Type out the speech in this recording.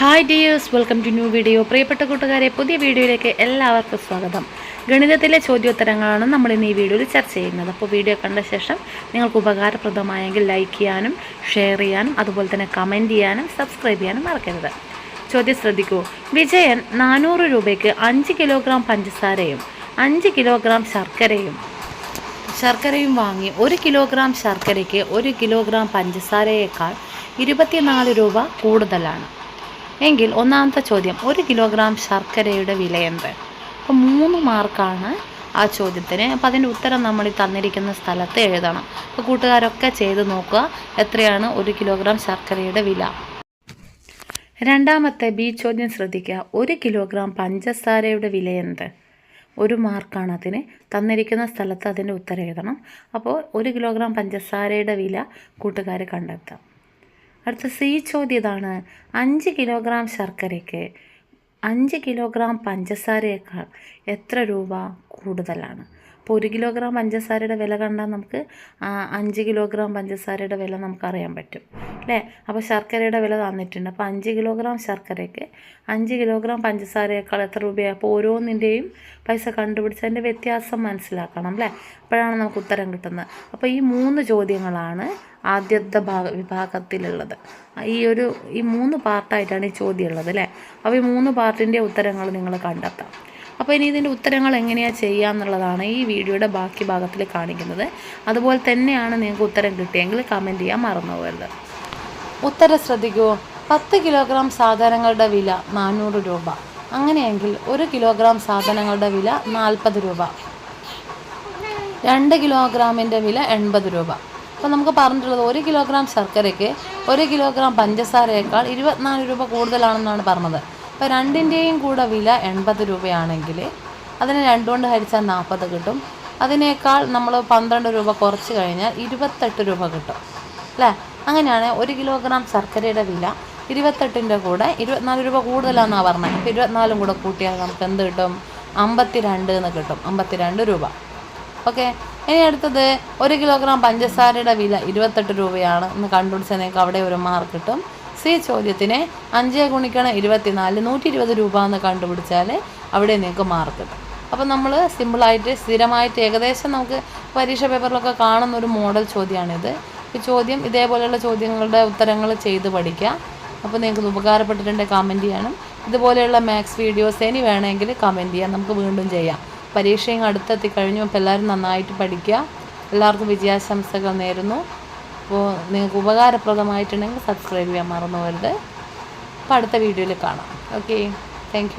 Hi dears welcome to new video പ്രിയപ്പെട്ട കൂട്ടുകാരെ പുതിയ വീഡിയോയിലേക്ക് എല്ലാവർക്കും സ്വാഗതം. ഗണിതത്തിലെ ചോദ്യോത്തരങ്ങളാണ് നമ്മൾ ഇന്ന് ഈ വീഡിയോയിൽ ചർച്ച ചെയ്യുന്നത്. അപ്പോൾ വീഡിയോ കണ്ട ശേഷം നിങ്ങൾക്ക് ഉപകാരപ്രദമായെങ്കിൽ ലൈക്ക് ചെയ്യാനും ഷെയർ ചെയ്യാനും അതുപോലെ തന്നെ കമന്റ് ചെയ്യാനും സബ്സ്ക്രൈബ് ചെയ്യാനും മറക്കരുത്. ചോദ്യം ശ്രദ്ധിക്കൂ. വിജയൻ നാനൂറ് രൂപയ്ക്ക് അഞ്ച് കിലോഗ്രാം പഞ്ചസാരയും അഞ്ച് കിലോഗ്രാം ശർക്കരയും ശർക്കരയും വാങ്ങി ഒരു കിലോഗ്രാം ശർക്കരയ്ക്ക് ഒരു കിലോഗ്രാം പഞ്ചസാരയേക്കാൾ ഇരുപത്തിനാല് രൂപ കൂടുതലാണ്. എങ്കിൽ ഒന്നാമത്തെ ചോദ്യം ഒരു കിലോഗ്രാം ശർക്കരയുടെ വില എന്ത്? അപ്പോൾ മൂന്ന് മാർക്കാണ് ആ ചോദ്യത്തിന്. അപ്പോൾ അതിന്റെ ഉത്തരം നമ്മൾ ഈ തന്നിരിക്കുന്ന സ്ഥലത്ത് എഴുതണം. അപ്പോൾ കൂട്ടുകാരൊക്കെ ചെയ്ത് നോക്കുക എത്രയാണ് ഒരു കിലോഗ്രാം ശർക്കരയുടെ വില. രണ്ടാമത്തെ ബി ചോദ്യം ശ്രദ്ധിക്കുക. ഒരു കിലോഗ്രാം പഞ്ചസാരയുടെ വില എന്ത്? ഒരു മാർക്കാണ് അതിന്. തന്നിരിക്കുന്ന സ്ഥലത്ത് അതിന്റെ ഉത്തരം എഴുതണം. അപ്പോൾ ഒരു കിലോഗ്രാം പഞ്ചസാരയുടെ വില കൂട്ടുകാർ കണ്ടെത്താം അടുത്ത സി ചോദ്യം ഇതാണ്. അഞ്ച് കിലോഗ്രാം ശർക്കരയ്ക്ക് അഞ്ച് കിലോഗ്രാം പഞ്ചസാരയേക്കാൾ എത്ര രൂപ കൂടുതലാണ്? അപ്പോൾ ഒരു കിലോഗ്രാം പഞ്ചസാരയുടെ വില കണ്ടാൽ നമുക്ക് അഞ്ച് കിലോഗ്രാം പഞ്ചസാരയുടെ വില നമുക്കറിയാൻ പറ്റും. അല്ലേ? അപ്പോൾ ശർക്കരയുടെ വില തന്നിട്ടുണ്ട്. അപ്പോൾ അഞ്ച് കിലോഗ്രാം ശർക്കരയ്ക്ക് അഞ്ച് കിലോഗ്രാം പഞ്ചസാരയേക്കാൾ എത്ര രൂപയാണ്? അപ്പോൾ ഓരോന്നിന്റെയും പൈസ കണ്ടുപിടിച്ച് അതിന്റെ വ്യത്യാസം മനസ്സിലാക്കണം. അല്ലേ? അപ്പോഴാണ് നമുക്ക് ഉത്തരം കിട്ടുന്നത്. അപ്പോൾ ഈ മൂന്ന് ചോദ്യങ്ങളാണ് ആദ്യത്തെ ഭാഗ വിഭാഗത്തിലുള്ളത്. ഈ ഒരു ഈ മൂന്ന് പാർട്ടായിട്ടാണ് ഈ ചോദ്യം ഉള്ളത് അല്ലേ? അപ്പോൾ ഈ മൂന്ന് പാർട്ടിന്റെ ഉത്തരങ്ങൾ നിങ്ങൾ കണ്ടെത്താം. അപ്പോൾ ഇനി ഇതിന്റെ ഉത്തരങ്ങൾ എങ്ങനെയാണ് ചെയ്യുക എന്നുള്ളതാണ് ഈ വീഡിയോയുടെ ബാക്കി ഭാഗത്തിൽ കാണിക്കുന്നത്. അതുപോലെ തന്നെയാണ് നിങ്ങൾക്ക് ഉത്തരം കിട്ടിയെങ്കിൽ കമന്റ് ചെയ്യാൻ മറന്നു പോകരുത് ഉത്തരം ശ്രദ്ധിക്കുമോ പത്ത് കിലോഗ്രാം സാധനങ്ങളുടെ വില നാനൂറ് രൂപ. അങ്ങനെയെങ്കിൽ ഒരു കിലോഗ്രാം സാധനങ്ങളുടെ വില നാൽപ്പത് രൂപ. രണ്ട് കിലോഗ്രാമിന്റെ വില എൺപത് രൂപ. അപ്പോൾ നമുക്ക് പറഞ്ഞിട്ടുള്ളത് ഒരു കിലോഗ്രാം ശർക്കരയ്ക്ക് ഒരു കിലോഗ്രാം പഞ്ചസാരയേക്കാൾ ഇരുപത്തിനാല് രൂപ കൂടുതലാണെന്നാണ് പറഞ്ഞത്. അപ്പോൾ രണ്ടിന്റെയും കൂടെ വില എൺപത് രൂപയാണെങ്കിൽ അതിനെ രണ്ടുകൊണ്ട് ഹരിച്ചാൽ നാൽപ്പത് കിട്ടും. അതിനേക്കാൾ നമ്മൾ പന്ത്രണ്ട് രൂപ കുറച്ച് കഴിഞ്ഞാൽ ഇരുപത്തെട്ട് രൂപ കിട്ടും. അല്ലേ? അങ്ങനെയാണ് ഒരു കിലോഗ്രാം ശർക്കരയുടെ വില ഇരുപത്തെട്ടിന്റെ കൂടെ ഇരുപത്തിനാല് രൂപ കൂടുതലാണെന്നാണ് പറഞ്ഞത്. അപ്പോൾ ഇരുപത്തിനാലും കൂടെ കൂട്ടിയാൽ നമുക്ക് എന്ത് കിട്ടും? അമ്പത്തി രണ്ട് എന്ന് കിട്ടും. അമ്പത്തിരണ്ട് രൂപ. ഓക്കെ. ഇനി അടുത്തത് ഒരു കിലോഗ്രാം പഞ്ചസാരയുടെ വില ഇരുപത്തെട്ട് രൂപയാണ്. എന്ന് കണ്ടുപിടിച്ച നിങ്ങൾക്ക് അവിടെ ഒരു മാർക്ക് കിട്ടും. സി ചോദ്യത്തിന് അഞ്ച് ഗുണിക്കണം ഇരുപത്തിനാല് നൂറ്റി ഇരുപത് രൂപ എന്ന് കണ്ടുപിടിച്ചാൽ അവിടെ നിങ്ങൾക്ക് മാർക്ക് കിട്ടും. അപ്പം നമ്മൾ സിമ്പിളായിട്ട് സ്ഥിരമായിട്ട് ഏകദേശം നമുക്ക് പരീക്ഷ പേപ്പറിലൊക്കെ കാണുന്ന ഒരു മോഡൽ ചോദ്യമാണിത്. ഈ ചോദ്യം ഇതേപോലെയുള്ള ചോദ്യങ്ങളുടെ ഉത്തരങ്ങൾ ചെയ്ത് പഠിക്കുക. അപ്പോൾ നിങ്ങൾക്ക് ഉപകാരപ്പെട്ടിട്ടുണ്ട് കമന്റ് ചെയ്യണം. ഇതുപോലെയുള്ള മാത്സ് വീഡിയോസ് ഇനി വേണമെങ്കിൽ കമന്റ് ചെയ്യാം. നമുക്ക് വീണ്ടും ചെയ്യാം. പരീക്ഷയും അടുത്തെത്തി കഴിഞ്ഞു. അപ്പോൾ എല്ലാവരും നന്നായിട്ട് പഠിക്കുക. എല്ലാവർക്കും വിജയാശംസകൾ നേരുന്നു. അപ്പോൾ നിങ്ങൾക്ക് ഉപകാരപ്രദമായിട്ടുണ്ടെങ്കിൽ സബ്സ്ക്രൈബ് ചെയ്യാൻ മറന്നു വരുത് അപ്പോൾ അടുത്ത വീഡിയോയിൽ കാണാം. ഓക്കെ. താങ്ക്